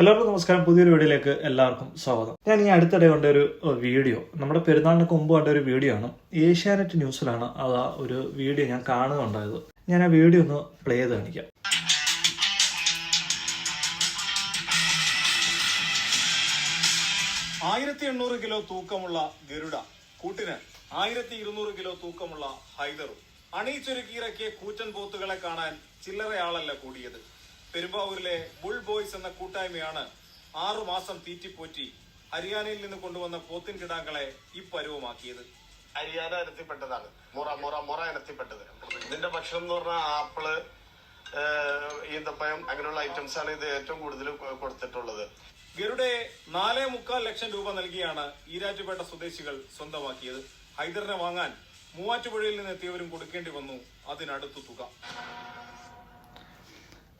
എല്ലാവർക്കും നമസ്കാരം. പുതിയൊരു വീഡിയോയിലേക്ക് എല്ലാവർക്കും സ്വാഗതം. ഞാൻ ഈ അടുത്തിടെ കണ്ട ഒരു വീഡിയോ നമ്മുടെ പെരുന്നാളിനൊക്കെ മുമ്പ് കണ്ട ഒരു വീഡിയോ ആണ്. ഏഷ്യാനെറ്റ് ന്യൂസിലാണ് അത് ഒരു വീഡിയോ ഞാൻ കാണുന്നുണ്ടായത്. ഞാൻ ആ വീഡിയോ ഒന്ന് പ്ലേ ചെയ്ത് കാണിക്കാം. ആയിരത്തി എണ്ണൂറ് കിലോ തൂക്കമുള്ള ഗരുഡ കൂട്ടിന് ആയിരത്തി ഇരുന്നൂറ് കിലോ തൂക്കമുള്ള ഹൈദറും. അണിയിച്ചൊരുക്കിയിറക്കിയ കൂറ്റൻ പോത്തുകളെ കാണാൻ ചില്ലറയാളല്ല കൂടിയത്. പെരുമ്പാവൂരിലെ ബുൾ ബോയ്സ് എന്ന കൂട്ടായ്മയാണ് ആറുമാസം തീറ്റിപ്പോറ്റി ഹരിയാനയിൽ നിന്ന് കൊണ്ടുവന്ന പോത്തിൻ കിടാങ്ങളെ ഇപ്പരുവമാക്കിയത് ഹരിയാന ഇനത്തിൽപ്പെട്ടതാണ്. മുറ മുറ മുറ ഇനത്തിൽപ്പെട്ടത്. ഇതിന്റെ ഭക്ഷണം എന്ന് പറഞ്ഞാൽ ആപ്പിൾ ഈന്തപ്പയം അങ്ങനെയുള്ള ഐറ്റംസ് ആണ് ഇത് ഏറ്റവും കൂടുതൽ കൊടുത്തിട്ടുള്ളത്. ഗരുടെ നാലേ മുക്കാൽ ലക്ഷം രൂപ നൽകിയാണ് ഈരാറ്റുപേട്ട സ്വദേശികൾ സ്വന്തമാക്കിയത്. ഹൈദറിനെ വാങ്ങാൻ മൂവാറ്റുപുഴയിൽ നിന്ന് എത്തിയവരും കൊടുക്കേണ്ടി വന്നു. അതിനടുത്തു തുക.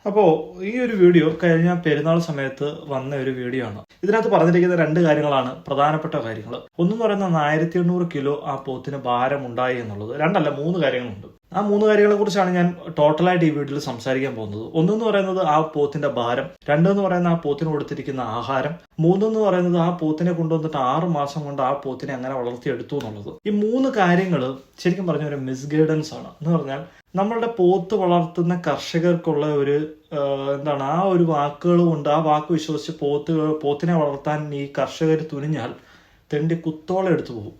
അപ്പോൾ ഈ ഒരു വീഡിയോ കഴിഞ്ഞ പെരുന്നാൾ സമയത്ത് വന്ന ഒരു വീഡിയോ ആണ്. ഇതിനകത്ത് പറഞ്ഞിരിക്കുന്ന രണ്ട് കാര്യങ്ങളാണ് പ്രധാനപ്പെട്ട കാര്യങ്ങൾ ഒന്നെന്ന് പറയുന്ന ആയിരത്തി എണ്ണൂറ് കിലോ ആ പോത്തിന് ഭാരം ഉണ്ടായി എന്നുള്ളത്. രണ്ടല്ല മൂന്ന് കാര്യങ്ങളുണ്ട്. ആ മൂന്ന് കാര്യങ്ങളെ കുറിച്ചാണ് ഞാൻ ടോട്ടലായിട്ട് ഈ വീട്ടിൽ സംസാരിക്കാൻ പോകുന്നത്. ഒന്നെന്ന് പറയുന്നത് ആ പോത്തിന്റെ ഭാരം രണ്ടെന്ന് പറയുന്നത് ആ പോത്തിന് കൊടുത്തിരിക്കുന്ന ആഹാരം മൂന്നെന്ന് പറയുന്നത് ആ പോത്തിനെ കൊണ്ടുവന്നിട്ട് ആറ് മാസം കൊണ്ട് ആ പോത്തിനെ അങ്ങനെ വളർത്തിയെടുത്തു എന്നുള്ളത്. ഈ മൂന്ന് കാര്യങ്ങൾ ശരിക്കും പറഞ്ഞ ഒരു മിസ്ഗൈഡൻസ് ആണ്. എന്ന് പറഞ്ഞാൽ നമ്മളുടെ പോത്ത് വളർത്തുന്ന കർഷകർക്കുള്ള ഒരു എന്താണ് ആ ഒരു വാക്കുകൾ കൊണ്ട് ആ വാക്ക് വിശ്വസിച്ച് പോത്ത് പോത്തിനെ വളർത്താൻ ഈ കർഷകർ തുനിഞ്ഞാൽ തെണ്ടി കുത്തോളം എടുത്തു പോകും.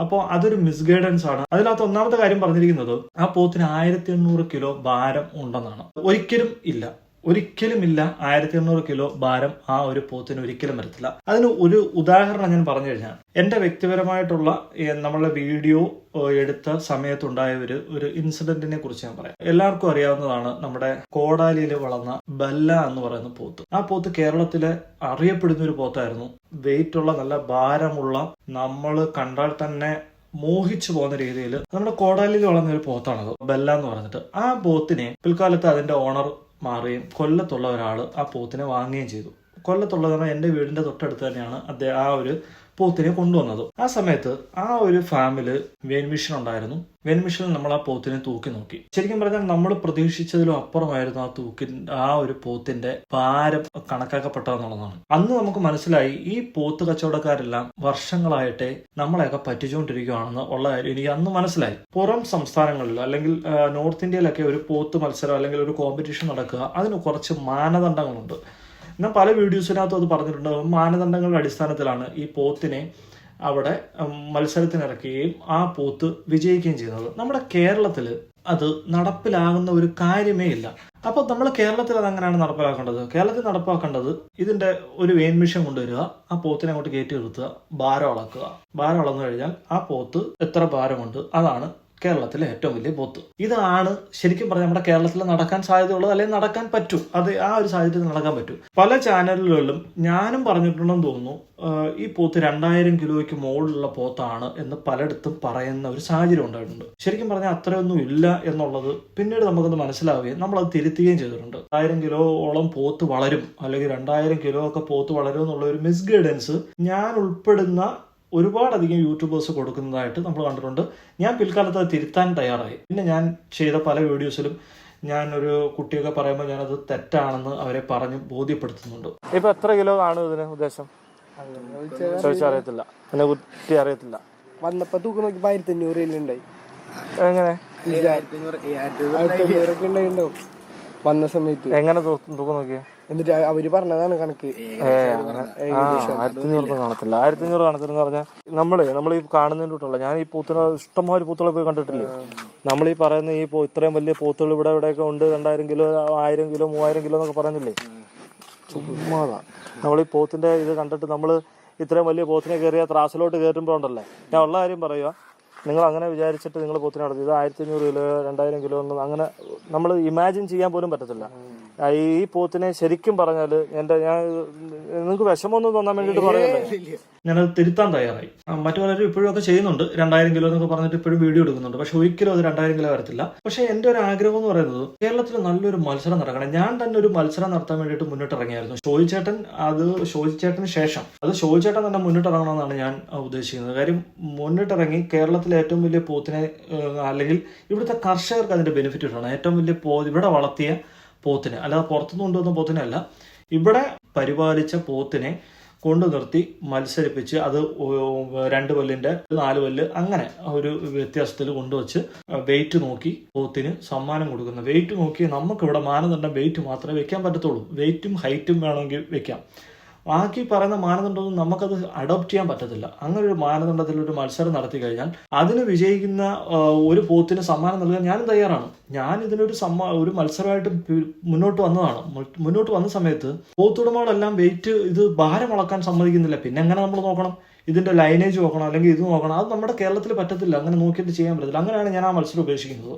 അപ്പോൾ അതൊരു മിസ്ഗൈഡൻസ് ആണ്. അതിനകത്ത് ഒന്നാമത്തെ കാര്യം പറഞ്ഞിരിക്കുന്നത് ആ പോത്തിന് ആയിരത്തി എണ്ണൂറ് കിലോ ഭാരം ഉണ്ടെന്നാണ്. ഒരിക്കലും ഇല്ല. ഒരിക്കലും ഇല്ല ആയിരത്തി എണ്ണൂറ് കിലോ ഭാരം ആ ഒരു പോത്തിന് ഒരിക്കലും വരത്തില്ല. അതിന് ഒരു ഉദാഹരണം ഞാൻ പറഞ്ഞു കഴിഞ്ഞാൽ എന്റെ വ്യക്തിപരമായിട്ടുള്ള നമ്മളെ വീഡിയോ എടുത്ത സമയത്തുണ്ടായ ഒരു ഒരു ഇൻസിഡന്റിനെ കുറിച്ച് ഞാൻ പറയാം. എല്ലാവർക്കും അറിയാവുന്നതാണ് നമ്മുടെ കോടാലിയിൽ വളർന്ന ബല്ല എന്ന് പറയുന്ന പോത്ത്. ആ പോത്ത് കേരളത്തിലെ അറിയപ്പെടുന്ന ഒരു പോത്തായിരുന്നു. വെയിറ്റ് ഉള്ള നല്ല ഭാരമുള്ള നമ്മൾ കണ്ടാൽ തന്നെ മോഹിച്ചു പോകുന്ന രീതിയിൽ നമ്മുടെ കോടാലിയിൽ വളർന്ന ഒരു പോത്താണത് ബല്ല എന്ന് പറഞ്ഞിട്ട്. ആ പോത്തിനെ പിൽക്കാലത്ത് അതിന്റെ ഓണർ മാറുകയും കൊല്ലത്തുള്ള ഒരാൾ ആ പോത്തിനെ വാങ്ങുകയും ചെയ്തു. കൊല്ലത്തുള്ളതാണ് എന്റെ വീടിന്റെ തൊട്ടടുത്ത് തന്നെയാണ് അദ്ദേഹം ആ ഒരു പോത്തിനെ കൊണ്ടുവന്നത്. ആ സമയത്ത് ആ ഒരു ഫാമിൽ വെൻമിഷൻ ഉണ്ടായിരുന്നു. വെൻമിഷനിൽ നമ്മൾ ആ പോത്തിനെ തൂക്കി നോക്കി. ശരിക്കും പറഞ്ഞാൽ നമ്മൾ പ്രതീക്ഷിച്ചതിലും അപ്പുറമായിരുന്നു ആ തൂക്കി ആ ഒരു പോത്തിന്റെ ഭാരം കണക്കാക്കപ്പെട്ടതെന്നുള്ളതാണ്. അന്ന് നമുക്ക് മനസ്സിലായി ഈ പോത്ത് കച്ചവടക്കാരെല്ലാം വർഷങ്ങളായിട്ടേ നമ്മളെയൊക്കെ പറ്റിച്ചുകൊണ്ടിരിക്കുകയാണെന്ന് ഉള്ള കാര്യം എനിക്ക് അന്ന് മനസ്സിലായി. പുറം സംസ്ഥാനങ്ങളിലോ അല്ലെങ്കിൽ നോർത്ത് ഇന്ത്യയിലൊക്കെ ഒരു പോത്ത് മത്സരം അല്ലെങ്കിൽ ഒരു കോമ്പറ്റീഷൻ നടക്കുക അതിന് കുറച്ച് മാനദണ്ഡങ്ങളുണ്ട്. ഞാൻ പല വീഡിയോസിനകത്തും അത് പറഞ്ഞിട്ടുണ്ട് മാനദണ്ഡങ്ങളുടെ അടിസ്ഥാനത്തിലാണ് ഈ പോത്തിനെ അവിടെ മത്സരത്തിനിറക്കുകയും ആ പോത്ത് വിജയിക്കുകയും ചെയ്യുന്നത്. നമ്മുടെ കേരളത്തിൽ അത് നടപ്പിലാകുന്ന ഒരു കാര്യമേ ഇല്ല. അപ്പോൾ നമ്മൾ കേരളത്തിൽ അത് അങ്ങനെയാണ് നടപ്പിലാക്കേണ്ടത്? കേരളത്തിൽ നടപ്പാക്കേണ്ടത് ഇതിന്റെ ഒരു വെയിൻ മിഷൻ കൊണ്ടുവരിക ആ പോത്തിനെ അങ്ങോട്ട് കയറ്റി നിർത്തുക ഭാരം അളക്കുക. ഭാരം അളന്നു കഴിഞ്ഞാൽ ആ പോത്ത് എത്ര ഭാരമുണ്ട്? അതാണ് കേരളത്തിലെ ഏറ്റവും വലിയ പോത്ത്. ഇതാണ് ശരിക്കും പറഞ്ഞാൽ നമ്മുടെ കേരളത്തിൽ നടക്കാൻ സാധ്യതയുള്ളത് അല്ലെങ്കിൽ നടക്കാൻ പറ്റും. അത് ആ ഒരു സാഹചര്യത്തിൽ നടക്കാൻ പറ്റും. പല ചാനലുകളിലും ഞാനും പറഞ്ഞിട്ടുണ്ടെന്ന് തോന്നുന്നു ഈ പോത്ത് രണ്ടായിരം കിലോയ്ക്ക് മുകളിലുള്ള പോത്താണ് എന്ന് പലയിടത്തും പറയുന്ന ഒരു സാഹചര്യം ഉണ്ടായിട്ടുണ്ട്. ശരിക്കും പറഞ്ഞാൽ അത്രയൊന്നും ഇല്ല എന്നുള്ളത് പിന്നീട് നമുക്കൊന്ന് മനസ്സിലാവുകയും നമ്മൾ അത് തിരുത്തുകയും ചെയ്തിട്ടുണ്ട്. ആയിരം കിലോയോളം പോത്ത് വളരും അല്ലെങ്കിൽ രണ്ടായിരം കിലോ ഒക്കെ പോത്ത് വളരും എന്നുള്ള ഒരു മിസ്ഗൈഡൻസ് ഞാൻ ഉൾപ്പെടുന്ന ഒരുപാടധികം യൂട്യൂബേഴ്സ് കൊടുക്കുന്നതായിട്ട് നമ്മൾ കണ്ടിട്ടുണ്ട്. ഞാൻ പിൽക്കാലത്ത് അത് തിരുത്താൻ തയ്യാറായി. പിന്നെ ഞാൻ ചെയ്ത പല വീഡിയോസിലും ഞാൻ ഒരു കുട്ടിയൊക്കെ പറയുമ്പോൾ ഞാനത് തെറ്റാണെന്ന് അവരെ പറഞ്ഞ് ബോധ്യപ്പെടുത്തുന്നുണ്ട്. ഇപ്പൊ എത്ര കിലോ ആണ് ഇതിന് ഉദ്ദേശം? ചോദിച്ചാൽ അറിയത്തില്ല. എന്നെ കുട്ടി അറിയത്തില്ല. വന്നപ്പോ തൂക്കം നോക്കി ആയിരത്തി അഞ്ഞൂറ് ഉണ്ടായി. എങ്ങനെ? വന്ന സമയത്ത്. എങ്ങനെ തൂക്കം നോക്കിയേ? എന്നിട്ട് അവർ പറഞ്ഞതാണ് കണക്ക്. ആയിരത്തി അഞ്ഞൂറ് കാണത്തില്ല. ആയിരത്തി അഞ്ഞൂറ് കാണത്തില്ലെന്ന് പറഞ്ഞാൽ നമ്മൾ നമ്മൾ ഈ കാണുന്നതിന്റെ ഞാൻ ഈ പൂത്തിനെ ഇഷ്ടംപോലെ പൂത്തുകളെ പോയി കണ്ടിട്ടില്ലേ? നമ്മൾ ഈ പറയുന്ന ഈ ഇത്രയും വലിയ പൂത്തുകൾ ഇവിടെ ഇവിടെയൊക്കെ ഉണ്ട് രണ്ടായിരം കിലോ ആയിരം കിലോ മൂവായിരം കിലോ എന്നൊക്കെ പറയുന്നില്ലേ ചുമ്മാതാ. നമ്മൾ ഈ പോത്തിന്റെ ഇത് കണ്ടിട്ട് നമ്മൾ ഇത്രയും വലിയ പോത്തിനെ കയറിയ ത്രാസിലോട്ട് കയറ്റുമ്പോൾ ഉണ്ടല്ലേ? ഞാൻ ഉള്ള കാര്യം പറയുക നിങ്ങൾ അങ്ങനെ വിചാരിച്ചിട്ട് നിങ്ങൾ പോത്തിനെ നടത്തി. ഇത് ആയിരത്തി അഞ്ഞൂറ് കിലോ രണ്ടായിരം കിലോ ഒന്നും അങ്ങനെ നമ്മൾ ഇമാജിൻ ചെയ്യാൻ പോലും പറ്റത്തില്ല. ഈ പോത്തിനെ ശരിക്കും പറഞ്ഞാൽ എന്റെ ഞാൻ നിങ്ങൾക്ക് വിഷമമൊന്നും തോന്നാൻ വേണ്ടിട്ട് പറയല്ലേ ഞാനത് തിരുത്താൻ തയ്യാറായി. മറ്റു പലരും ഇപ്പോഴും ഒക്കെ ചെയ്യുന്നുണ്ട്. രണ്ടായിരം കിലോ എന്നൊക്കെ പറഞ്ഞിട്ട് ഇപ്പോഴും വീഡിയോ എടുക്കുന്നുണ്ട്. പക്ഷെ ഒരിക്കലും അത് രണ്ടായിരം കിലോ വരത്തില്ല. പക്ഷെ എന്റെ ഒരു ആഗ്രഹം എന്ന് പറയുന്നത് കേരളത്തിൽ നല്ലൊരു മത്സരം നടക്കണം. ഞാൻ തന്നെ ഒരു മത്സരം നടത്താൻ വേണ്ടിയിട്ട് മുന്നിട്ടിറങ്ങിയായിരുന്നു ഷോയി ചേട്ടൻ അത് ഷോയി ചേട്ടന് ശേഷം. അത് ഷോയി ചേട്ടൻ തന്നെ മുന്നിട്ടിറങ്ങണമെന്നാണ് ഞാൻ ഉദ്ദേശിക്കുന്നത്. കാര്യം മുന്നിട്ടിറങ്ങി കേരളത്തിലെ ഏറ്റവും വലിയ പോത്തിനെ അല്ലെങ്കിൽ ഇവിടുത്തെ കർഷകർക്ക് അതിന്റെ ബെനിഫിറ്റ് കിട്ടണം ഏറ്റവും വലിയ പോ ഇവിടെ വളർത്തിയ പോത്തിന്. അല്ലാതെ പുറത്തുനിന്ന് കൊണ്ടുവന്ന പോത്തിനെ അല്ല ഇവിടെ പരിപാലിച്ച പോത്തിനെ കൊണ്ടു നിർത്തി മത്സരിപ്പിച്ച് അത് രണ്ട് പല്ലിന്റെ നാല് പല്ല് അങ്ങനെ ഒരു വ്യത്യാസത്തിൽ കൊണ്ടുവച്ച് വെയിറ്റ് നോക്കി പോത്തിന് സമ്മാനം കൊടുക്കുന്ന. വെയിറ്റ് നോക്കി നമുക്ക് ഇവിടെ മാനദണ്ഡം വെയിറ്റ് മാത്രമേ വെക്കാൻ പറ്റത്തുള്ളൂ. വെയിറ്റും ഹൈറ്റും വേണമെങ്കിൽ വെക്കാം. ബാക്കി പറയുന്ന മാനദണ്ഡമൊന്നും നമുക്കത് അഡോപ്റ്റ് ചെയ്യാൻ പറ്റത്തില്ല. അങ്ങനെ ഒരു മാനദണ്ഡത്തിൽ ഒരു മത്സരം നടത്തി കഴിഞ്ഞാൽ അതിന് വിജയിക്കുന്ന ഒരു പോത്തിന് സമ്മാനം നൽകാൻ ഞാനും തയ്യാറാണ്. ഞാൻ ഇതിനൊരു സമ്മാ ഒരു മത്സരമായിട്ട് മുന്നോട്ട് വന്നതാണ്. മുന്നോട്ട് വന്ന സമയത്ത് പോത്തുടമകളെല്ലാം വെയിറ്റ് ഇത് ഭാരം അളക്കാൻ സമ്മതിക്കുന്നില്ല. പിന്നെ എങ്ങനെ നമ്മൾ നോക്കണം? ഇതിന്റെ ലൈനേജ് നോക്കണം അല്ലെങ്കിൽ ഇത് നോക്കണം. അത് നമ്മുടെ കേരളത്തിൽ പറ്റത്തില്ല. അങ്ങനെ നോക്കിയിട്ട് ചെയ്യാൻ പറ്റത്തില്ല. അങ്ങനെയാണ് ഞാൻ ആ മത്സരം ഉപേക്ഷിക്കുന്നത്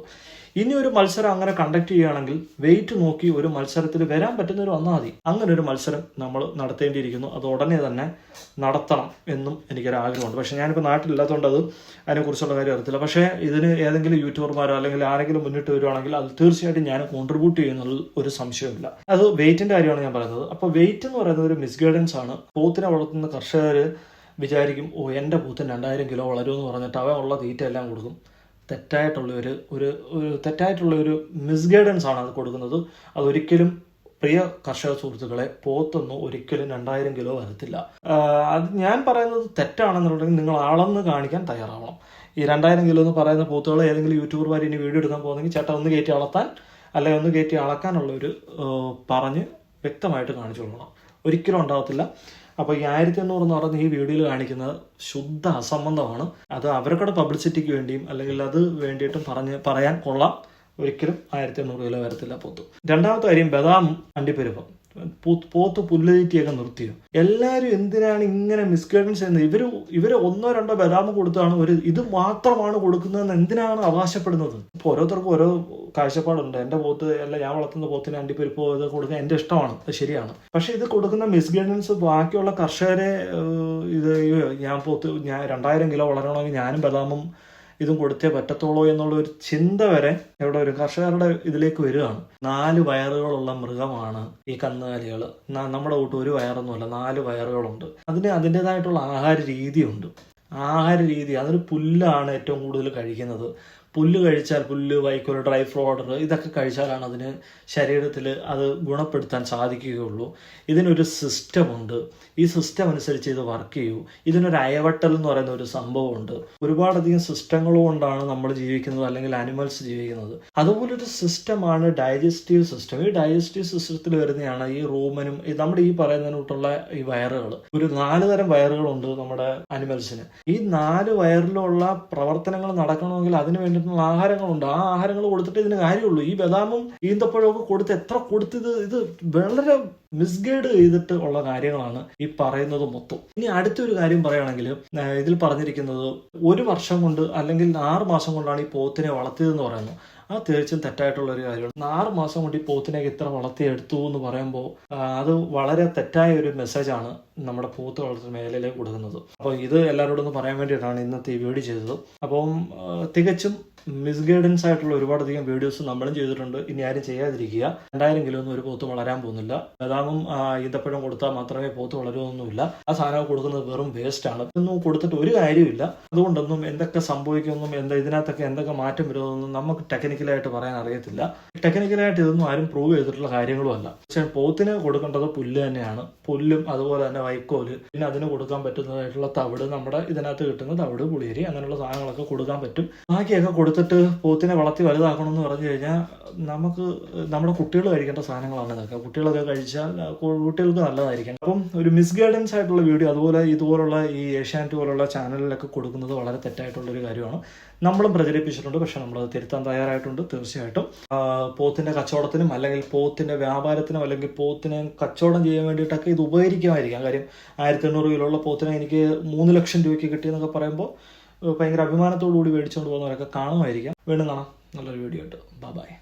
ഇനി ഒരു മത്സരം അങ്ങനെ കണ്ടക്ട് ചെയ്യുകയാണെങ്കിൽ വെയിറ്റ് നോക്കി ഒരു മത്സരത്തിൽ വരാൻ പറ്റുന്നവർ വന്നാൽ മതി. അങ്ങനെ ഒരു മത്സരം നമ്മൾ നടത്തേണ്ടിയിരിക്കുന്നു. അത് ഉടനെ തന്നെ നടത്തണം എന്നും എനിക്കൊരു ആഗ്രഹമുണ്ട്. പക്ഷേ ഞാനിപ്പോൾ നാട്ടിലില്ലാത്തതുകൊണ്ട് അത് അതിനെക്കുറിച്ചുള്ള കാര്യം അറിയത്തില്ല. പക്ഷേ ഇതിന് ഏതെങ്കിലും യൂട്യൂബർമാരോ അല്ലെങ്കിൽ ആരെങ്കിലും മുന്നിട്ട് വരുവാണെങ്കിൽ അത് തീർച്ചയായിട്ടും ഞാൻ കോൺട്രിബ്യൂട്ട് ചെയ്യുന്നുള്ള ഒരു സംശയമില്ല അത് വെയിറ്റിന്റെ കാര്യമാണ് ഞാൻ പറയുന്നത്. അപ്പോൾ വെയിറ്റ് എന്ന് പറയുന്നത് ഒരു മിസ്ഗൈഡൻസ് ആണ്. പോത്തിനെ വളർത്തുന്ന കർഷകർ വിചാരിക്കും ഓ എന്റെ പൂത്തിന് രണ്ടായിരം കിലോ വളരും എന്ന് പറഞ്ഞിട്ട് അവൻ ഉള്ള തീറ്റ എല്ലാം കൊടുക്കും. തെറ്റായിട്ടുള്ള ഒരു ഒരു തെറ്റായിട്ടുള്ള ഒരു മിസ്ഗൈഡൻസ് ആണ് അത് കൊടുക്കുന്നത്. അതൊരിക്കലും പ്രിയ കർഷക സുഹൃത്തുക്കളെ പോത്തൊന്നും ഒരിക്കലും രണ്ടായിരം കിലോ വരത്തില്ല. അത് ഞാൻ പറയുന്നത് തെറ്റാണെന്നുണ്ടെങ്കിൽ നിങ്ങൾ അളന്ന് കാണിക്കാൻ തയ്യാറാവണം. ഈ രണ്ടായിരം കിലോ എന്ന് പറയുന്ന പോത്തുകൾ ഏതെങ്കിലും യൂട്യൂബർമാർ ഇനി വീഡിയോ എടുക്കാൻ പോകുന്നെങ്കിൽ ചേട്ടാ ഒന്ന് കയറ്റി അളത്താൻ അല്ലെങ്കിൽ ഒന്ന് കയറ്റി അളക്കാനുള്ള ഒരു പറഞ്ഞ് വ്യക്തമായിട്ട് കാണിച്ചു കൊടുക്കണം. ഒരിക്കലും ഉണ്ടാകത്തില്ല അപ്പോൾ ഈ ആയിരത്തി എണ്ണൂറ് എന്ന് പറയുന്നത് ഈ വീഡിയോയിൽ കാണിക്കുന്നത് ശുദ്ധ അസംബന്ധമാണ്. അത് അവരുടെ പബ്ലിസിറ്റിക്ക് വേണ്ടിയും അല്ലെങ്കിൽ അത് വേണ്ടിയിട്ടും പറഞ്ഞ് പറയാൻ കൊള്ളാം. ഒരിക്കലും ആയിരത്തി എണ്ണൂറ് കിലോ വരത്തില്ല പൊത്തു. രണ്ടാമത്തെ കാര്യം ബദാം അണ്ടിപ്പരിപ്പും പോത്ത് പുല്ലുതീറ്റിയൊക്കെ നിർത്തിയോ? എല്ലാവരും എന്തിനാണ് ഇങ്ങനെ മിസ്ഗൈഡൻസ് ചെയ്യുന്നത്? ഇവർ ഇവർ ഒന്നോ രണ്ടോ ബദാം കൊടുത്താണ് ഒരു ഇത് മാത്രമാണ് കൊടുക്കുന്നതെന്ന് എന്തിനാണ് അവകാശപ്പെടുന്നത്? ഇപ്പൊ ഓരോരുത്തർക്കും ഓരോ കാഴ്ചപ്പാടുണ്ട്. എന്റെ പോത്ത് അല്ല ഞാൻ വളർത്തുന്ന പോത്തിന് അണ്ടിപ്പരിപ്പോ ഇത് കൊടുക്കാൻ എന്റെ ഇഷ്ടമാണ്. അത് ശരിയാണ്. പക്ഷേ ഇത് കൊടുക്കുന്ന മിസ്ഗൈഡൻസ് ബാക്കിയുള്ള കർഷകരെ ഇത് ഞാൻ പോത്ത് ഞാൻ രണ്ടായിരം കിലോ വളരണമെങ്കിൽ ഞാനും ബദാമും ഇതും കൊടുത്തേ പറ്റത്തുള്ളൂ എന്നുള്ള ഒരു ചിന്ത വരെ ഇവിടെ ഒരു കർഷകരുടെ ഇതിലേക്ക് വരികയാണ്. നാല് വയറുകളുള്ള മൃഗമാണ് ഈ കന്നുകാലികൾ നമ്മുടെ കൂട്ട് ഒരു വയറൊന്നുമല്ല നാല് വയറുകളുണ്ട്. അതിന് അതിന്റെതായിട്ടുള്ള ആഹാര രീതിയുണ്ട്. ആഹാര രീതി അതൊരു പുല്ലാണ് ഏറ്റവും കൂടുതൽ കഴിക്കുന്നത്. പുല്ല് കഴിച്ചാൽ പുല്ല് വൈക്കോൽ ഡ്രൈ ഫ്ലോഡർ ഇതൊക്കെ കഴിച്ചാലാണ് അതിന് ശരീരത്തിൽ അത് ഗുണപ്പെടുത്താൻ സാധിക്കുകയുള്ളൂ. ഇതിനൊരു സിസ്റ്റമുണ്ട്. ഈ സിസ്റ്റം അനുസരിച്ച് ഇത് വർക്ക് ചെയ്യൂ. ഇതിനൊരു അയവട്ടൽ എന്ന് പറയുന്ന ഒരു സംഭവമുണ്ട്. ഒരുപാടധികം സിസ്റ്റങ്ങൾ കൊണ്ടാണ് നമ്മൾ ജീവിക്കുന്നത് അല്ലെങ്കിൽ അനിമൽസ് ജീവിക്കുന്നത്. അതുപോലൊരു സിസ്റ്റമാണ് ഡൈജസ്റ്റീവ് സിസ്റ്റം. ഈ ഡൈജസ്റ്റീവ് സിസ്റ്റത്തിൽ വരുന്നതാണ് ഈ റൂമനും നമ്മുടെ ഈ പറയുന്നതിനോട്ടുള്ള ഈ വയറുകൾ. ഒരു നാല് തരം വയറുകളുണ്ട് നമ്മുടെ അനിമൽസിന്. ഈ നാല് വയറിലുള്ള പ്രവർത്തനങ്ങൾ നടക്കണമെങ്കിൽ അതിന് വേണ്ടിയിട്ടുള്ള ആഹാരങ്ങളുണ്ട്. ആ ആഹാരങ്ങൾ കൊടുത്തിട്ട് ഇതിന് കാര്യമുള്ളൂ. ഈ ബദാമും ഈന്തപ്പഴവും ഒക്കെ കൊടുത്ത് എത്ര കൊടുത്തത് ഇത് വളരെ മിസ്ഗൈഡ് ചെയ്തിട്ട് ഉള്ള കാര്യങ്ങളാണ് ഈ പറയുന്നത് മൊത്തം. ഇനി അടുത്തൊരു കാര്യം പറയുകയാണെങ്കിൽ ഇതിൽ പറഞ്ഞിരിക്കുന്നത് ഒരു വർഷം കൊണ്ട് അല്ലെങ്കിൽ ആറ് മാസം കൊണ്ടാണ് ഈ പോത്തിനെ വളർത്തിയതെന്ന് പറയുന്നത് ആ തീർച്ചയായും തെറ്റായിട്ടുള്ള ഒരു കാര്യമാണ്. ആറ് മാസം കൊണ്ട് ഈ പോത്തിനെ ഇത്ര വളർത്തിയെടുത്തു എന്ന് പറയുമ്പോൾ അത് വളരെ തെറ്റായ ഒരു മെസ്സേജാണ് നമ്മുടെ പൂത്ത് വളർത്തുന്ന മേഖലയിലേക്ക് കൊടുക്കുന്നത് അപ്പോൾ ഇത് എല്ലാവരോടും ഒന്ന് പറയാൻ വേണ്ടിയിട്ടാണ് ഇന്നത്തെ ഈ വീഡിയോ ചെയ്തത്. അപ്പം തികച്ചും മിസ്ഗൈഡൻസ് ആയിട്ടുള്ള ഒരുപാടധികം വീഡിയോസ് നമ്മളും ചെയ്തിട്ടുണ്ട്. ഇനി ആരും ചെയ്യാതിരിക്കുക. രണ്ടായിരം കിലോ ഒന്നും ഒരു പോത്ത് വളരാൻ പോകുന്നില്ല. ബദാമും ഈന്തപ്പഴം കൊടുത്താൽ മാത്രമേ പോത്ത് വളരുമൊന്നുമില്ല ആ സാധനം കൊടുക്കുന്നത് വെറും വേസ്റ്റ് ആണ്. ഇതൊന്നും കൊടുത്തിട്ട് ഒരു കാര്യമില്ല അതുകൊണ്ടൊന്നും എന്തൊക്കെ സംഭവിക്കുമെന്നും എന്താ ഇതിനകത്തൊക്കെ എന്തൊക്കെ മാറ്റം വരുമെന്നൊന്നും നമുക്ക് ടെക്നിക്കലായിട്ട് പറയാൻ അറിയത്തില്ല. ടെക്നിക്കലായിട്ട് ഇതൊന്നും ആരും പ്രൂവ് ചെയ്തിട്ടുള്ള കാര്യങ്ങളും അല്ല. പക്ഷേ പോത്തിന് കൊടുക്കേണ്ടത് പുല്ല് തന്നെയാണ്. പുല്ലും അതുപോലെ തന്നെ വൈക്കോൽ. പിന്നെ അതിന് കൊടുക്കാൻ പറ്റുന്നതായിട്ടുള്ള തവിട് നമ്മുടെ ഇതിനകത്ത് കിട്ടുന്ന തവിട് പുളിയരി അങ്ങനെയുള്ള സാധനങ്ങളൊക്കെ കൊടുക്കാൻ പറ്റും. ബാക്കിയൊക്കെ കൊടുത്തിട്ട് പോത്തിനെ വളർത്തി വലുതാക്കണം എന്ന് പറഞ്ഞു കഴിഞ്ഞാൽ നമുക്ക് നമ്മുടെ കുട്ടികൾ കഴിക്കേണ്ട സാധനങ്ങളാണ് ഇതൊക്കെ. കുട്ടികളൊക്കെ കഴിച്ചാൽ കുട്ടികൾക്ക് നല്ലതായിരിക്കും. അപ്പം ഒരു മിസ് മിസ്ഗൈഡൻസ് ആയിട്ടുള്ള വീഡിയോ അതുപോലെ ഇതുപോലുള്ള ഈ ഏഷ്യാനെറ്റ് പോലുള്ള ചാനലിലൊക്കെ കൊടുക്കുന്നത് വളരെ തെറ്റായിട്ടുള്ളൊരു കാര്യമാണ്. നമ്മളും പ്രചരിപ്പിച്ചിട്ടുണ്ട്. പക്ഷെ നമ്മളത് തിരുത്താൻ തയ്യാറായിട്ടുണ്ട് തീർച്ചയായിട്ടും. പോത്തിന്റെ കച്ചവടത്തിനും അല്ലെങ്കിൽ പോത്തിന്റെ വ്യാപാരത്തിനും അല്ലെങ്കിൽ പോത്തിനെ കച്ചവടം ചെയ്യാൻ വേണ്ടിയിട്ടൊക്കെ ഇത് ഉപകരിക്കുമായിരിക്കാം. കാര്യം ആയിരത്തി എണ്ണൂറ് കിലോയുള്ള പോത്തിനെ എനിക്ക് മൂന്ന് ലക്ഷം രൂപയ്ക്ക് കിട്ടിയെന്നൊക്കെ പറയുമ്പോൾ ഭയങ്കര അഭിമാനത്തോടു കൂടി മേടിച്ചുകൊണ്ട് പോകുന്നവരൊക്കെ കാണുമായിരിക്കാം. വീണ്ടും കാണാം. നല്ലൊരു വീഡിയോ ആയിട്ട്. ബൈ.